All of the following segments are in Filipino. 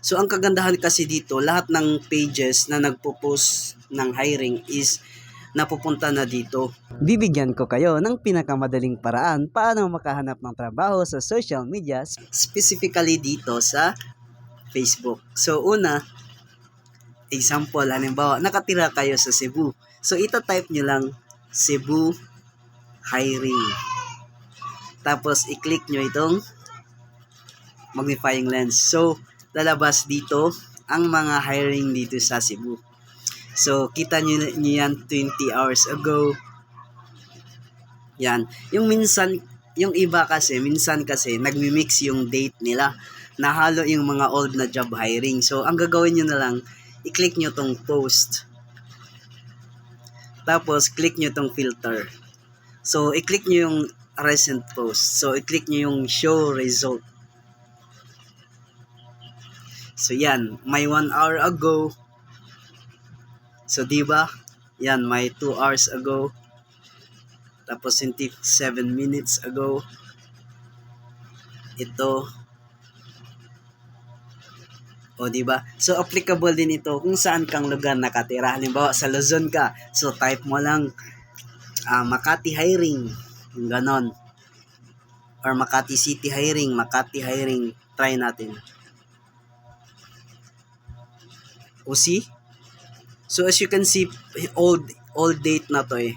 So ang kagandahan kasi dito, lahat ng pages na nagpo-post ng hiring is napupunta na dito. Bibigyan ko kayo ng pinakamadaling paraan paano makahanap ng trabaho sa social media. Specifically dito sa Facebook. So una, example, halimbawa, nakatira kayo sa Cebu. So ita-type nyo lang Cebu hiring. Tapos i-click nyo itong magnifying lens. So lalabas dito ang mga hiring dito sa Cebu. So, kita nyo, nyo yan 20 hours ago. Yan. Yung minsan, yung iba kasi, minsan kasi, nagmi-mix yung date nila. Nahalo yung mga old na job hiring. So, ang gagawin nyo na lang, i-click nyo tong post. Tapos, click nyo tong filter. So, i-click nyo yung recent post. So, i-click nyo yung show result. So yan, may 1 hour ago. So di ba? Yan, may 2 hours ago. Tapos 27 minutes ago. Ito. O di ba? So applicable din ito kung saan kang lugar nakatira. Halimbawa sa Luzon ka. So type mo lang ah, Makati hiring. Ganon. Or Makati City hiring, Makati hiring. Try natin. O see? So as you can see, old old date na to eh.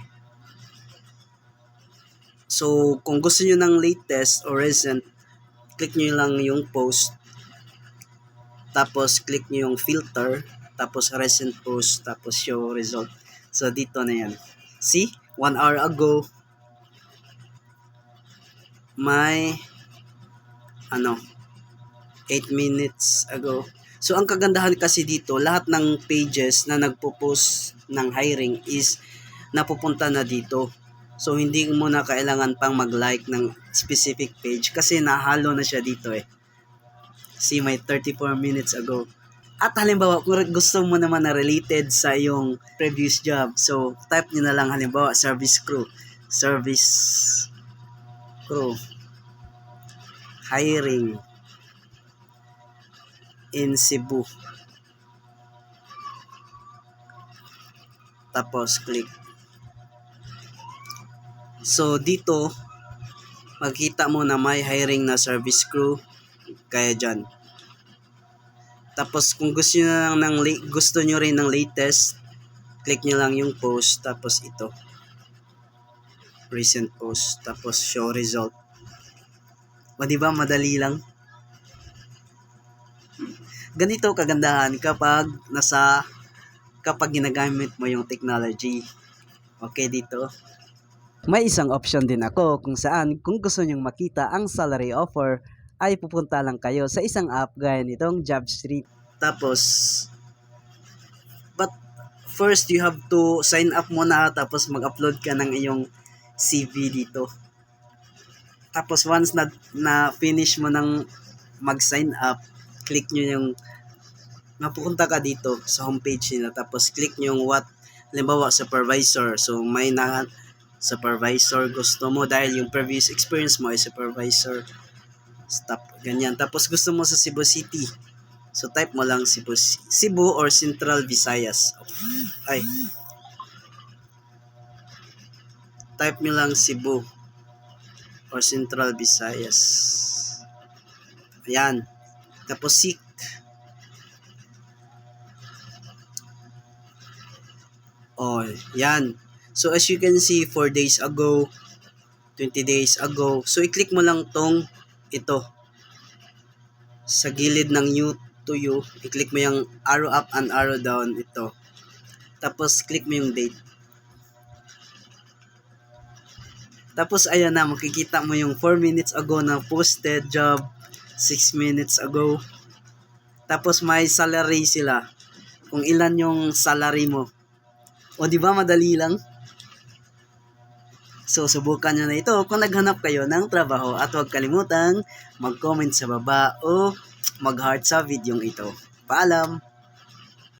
So kung gusto niyo ng latest or recent, click niyo lang yung post. Tapos click niyo yung filter, tapos recent post, tapos show result. So dito na yan. See? One hour ago, may ano 8 minutes ago So ang kagandahan kasi dito, lahat ng pages na nagpo-post ng hiring is napupunta na dito. So hindi mo na kailangan pang mag-like ng specific page kasi nahalo na siya dito eh. See my 34 minutes ago. At halimbawa, kung gusto mo naman na related sa yung previous job, so type nyo na lang halimbawa service crew. Service crew. Hiring in Cebu. Tapos click. So dito makita mo na may hiring na service crew kaya dyan. Tapos kung gusto niyo lang ng gusto niyo rin ng latest, click niyo lang yung post tapos ito. Recent post tapos show result. O di ba madali lang? Ganito kagandahan kapag nasa kapag ginagamit mo yung technology. Okay dito. May isang option din ako kung saan kung gusto nyong makita ang salary offer ay pupunta lang kayo sa isang app gaya nitong Jobstreet. Tapos but first you have to sign up muna tapos mag-upload ka ng iyong CV dito. Tapos once na, na finish mo ng mag-sign up, click nyo yung mapupunta ka dito sa homepage nila. Tapos click nyo yung what. Halimbawa supervisor. So may na supervisor gusto mo dahil yung previous experience mo ay supervisor stop ganyan. Tapos gusto mo sa Cebu City. So type mo lang Cebu, Cebu or Central Visayas. Ay. Type mo lang Cebu or Central Visayas. Ayan tapos seek. Oh, yan. So as you can see, 4 days ago, 20 days ago. So i-click mo lang tong ito. Sa gilid ng new to you, i-click mo yung arrow up and arrow down ito. Tapos click mo yung date. Tapos ayan na, makikita mo yung 4 minutes ago na posted job 6 minutes ago. Tapos may salary sila. Kung ilan yung salary mo. O di ba madali lang? So subukan nyo na ito kung naghanap kayo ng trabaho at huwag kalimutang mag-comment sa baba o mag-heart sa video ito. Paalam!